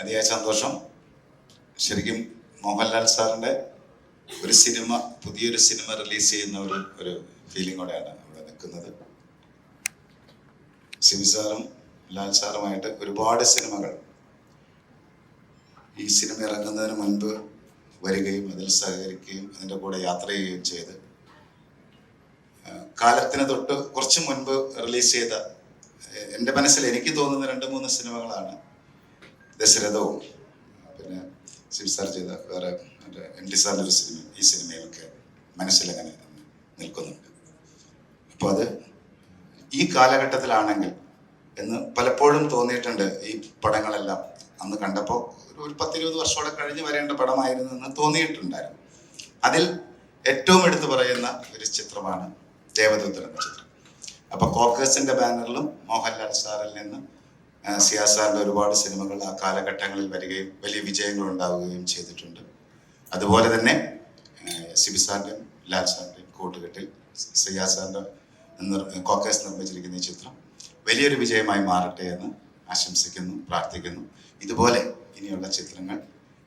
അതിയായ സന്തോഷം. ശരിക്കും മോഹൻലാൽ സാറിന്റെ ഒരു സിനിമ പുതിയൊരു സിനിമ റിലീസ് ചെയ്യുന്ന ഒരു ഒരു ഫീലിങ്ങോടെയാണ് ഇവിടെ നിൽക്കുന്നത്. സിമി സാറും ലാൽ സാറുമായിട്ട് ഒരുപാട് സിനിമകൾ ഈ സിനിമ ഇറങ്ങുന്നതിന് മുൻപ് വരികയും അതിൽ സഹകരിക്കുകയും അതിന്റെ കൂടെ യാത്ര ചെയ്യുകയും ചെയ്ത് കാലത്തിന് തൊട്ട് കുറച്ച് മുൻപ് റിലീസ് ചെയ്ത എന്റെ മനസ്സിൽ എനിക്ക് തോന്നുന്ന രണ്ട് മൂന്ന് സിനിമകളാണ് ദശരഥവും പിന്നെ സിബി സാർ ചെയ്ത വേറെ മറ്റേ എം ടി സാറിന്റെ ഒരു സിനിമ ഈ സിനിമയിലൊക്കെ മനസ്സിലങ്ങനെ നിൽക്കുന്നുണ്ട്. അപ്പോൾ അത് ഈ കാലഘട്ടത്തിലാണെങ്കിൽ എന്ന് പലപ്പോഴും തോന്നിയിട്ടുണ്ട് ഈ പടങ്ങളെല്ലാം. അന്ന് കണ്ടപ്പോൾ ഒരു പത്തിരുപത് വർഷമോടെ കഴിഞ്ഞ് വരേണ്ട പടമായിരുന്നു എന്ന് തോന്നിയിട്ടുണ്ടായിരുന്നു. അതിൽ ഏറ്റവും എടുത്തു പറയുന്ന ഒരു ചിത്രമാണ് ദേവദൂതൻ ചിത്രം. അപ്പൊ കോക്കേഴ്സിന്റെ ബാനറിലും മോഹൻലാൽ സാറിൽ നിന്ന് സിയാ സാറിന്റെ ഒരുപാട് സിനിമകൾ ആ കാലഘട്ടങ്ങളിൽ വരികയും വലിയ വിജയങ്ങൾ ഉണ്ടാവുകയും ചെയ്തിട്ടുണ്ട്. അതുപോലെ തന്നെ സിബി സാറിന്റെയും ലാൽ സാറിന്റെയും കൂട്ടുകെട്ടിൽ സിയാ കോക്കേസ് നിർ- നിർമ്മിച്ചിരിക്കുന്ന ഈ ചിത്രം വലിയൊരു വിജയമായി മാറട്ടെ എന്ന് ആശംസിക്കുന്നു പ്രാർത്ഥിക്കുന്നു. ഇതുപോലെ ഇനിയുള്ള ചിത്രങ്ങൾ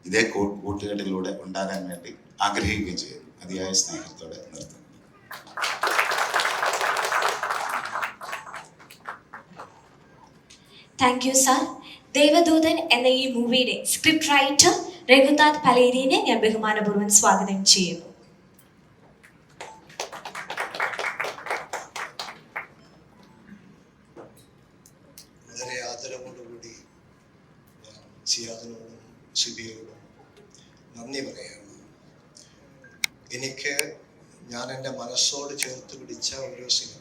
ഇതേ കൂട്ടുകെട്ടിലൂടെ ഉണ്ടാകാൻ വേണ്ടി ആഗ്രഹിക്കുകയും ചെയ്യുന്നു. അതിയായ സ്നേഹത്തോടെ നിർത്തുന്നു. താങ്ക് യു സാർ ദേവദൂതൻ എന്ന ഈ മൂവിയുടെ സ്ക്രിപ്റ്റ് റൈറ്റർ രഘുനാഥ് പലേരിനെ ഞാൻ ബഹുമാനപൂർവം സ്വാഗതം ചെയ്യുന്നു. നന്ദി പറയാണ് എനിക്ക് ഞാൻ എന്റെ മനസ്സോട് ചേർത്ത് പിടിച്ച ഒരു സിനിമ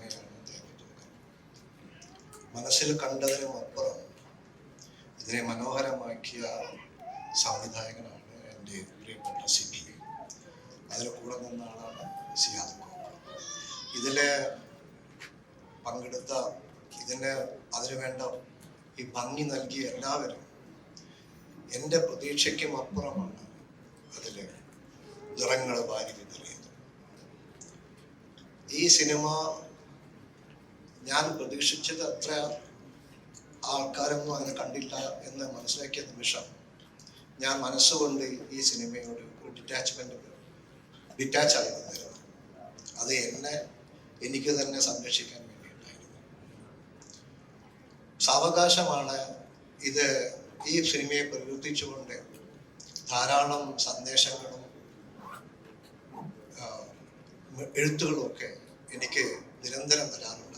മനസ്സിൽ കണ്ടതിനും അപ്പുറം ഇതിനെ മനോഹരമാക്കിയ സംവിധായകനാണ് എന്റെ പ്രിയപ്പെട്ട സിബി. അതിന് കൂടെ നിന്ന ആളാണ് സിയാദ് ഇതിലെ പങ്കെടുത്ത ഇതിന് അതിനുവേണ്ട ഈ ഭംഗി നൽകിയ എല്ലാവരും എന്റെ പ്രതീക്ഷയ്ക്കും അപ്പുറമാണ് അതിൽ നിറങ്ങൾ വാരി വിതറിയത്. ഈ സിനിമ ഞാൻ പ്രതീക്ഷിച്ചത് അത്ര ആൾക്കാരൊന്നും അങ്ങനെ കണ്ടില്ല എന്ന് മനസ്സിലാക്കിയ നിമിഷം ഞാൻ മനസ്സുകൊണ്ട് ഈ സിനിമയോട് ഒരു ഡിറ്റാച്ച് ആയി വന്നിരുന്നു അത് എന്നെ എനിക്ക് തന്നെ സംരക്ഷിക്കാൻ വേണ്ടിയിട്ടായിരുന്നു. സാവകാശമാണ് ഇത് ഈ സിനിമയെ പ്രകീർത്തിച്ചുകൊണ്ട് ധാരാളം സന്ദേശങ്ങളും എഴുത്തുകളും ഒക്കെ എനിക്ക് നിരന്തരം വരാറുണ്ടായിരുന്നു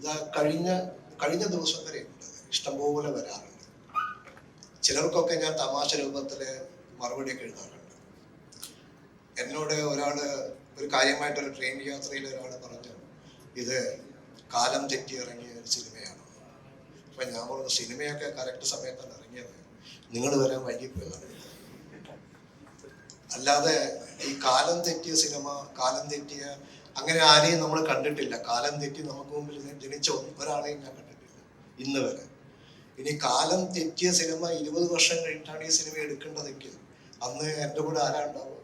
ഇത് കഴിഞ്ഞ കഴിഞ്ഞ ദിവസം വരെ ഉണ്ട്. ഇഷ്ടംപോലെ വരാറുണ്ട്. ചിലർക്കൊക്കെ ഞാൻ തമാശ രൂപത്തിൽ മറുപടിയൊക്കെ എഴുതാറുണ്ട്. എന്നോട് ഒരാൾ ഒരു കാര്യമായിട്ട് ഒരു ട്രെയിൻ യാത്രയിൽ ഒരാൾ പറഞ്ഞു ഇത് കാലം തെറ്റി ഇറങ്ങിയ ഒരു സിനിമയാണ്. അപ്പൊ ഞാൻ പറഞ്ഞു സിനിമയൊക്കെ കറക്റ്റ് സമയത്താണ് ഇറങ്ങിയത്. നിങ്ങൾ വരാൻ വൈകിപ്പോയതാണ്. അല്ലാതെ ഈ കാലം തെറ്റിയ സിനിമ കാലം തെറ്റിയ അങ്ങനെ ആരെയും നമ്മൾ കണ്ടിട്ടില്ല. കാലം തെറ്റി നമുക്ക് മുമ്പിൽ ജനിച്ച ഒരാളെയും ഞാൻ കണ്ടിട്ടില്ല. ഇന്ന് വരെ. ഇനി കാലം തെറ്റിയ സിനിമ ഇരുപത് വർഷം കഴിഞ്ഞിട്ടാണ് ഈ സിനിമ എടുക്കേണ്ടതെങ്കിൽ അന്ന് എന്റെ കൂടെ ആരാ ഉണ്ടാവുക?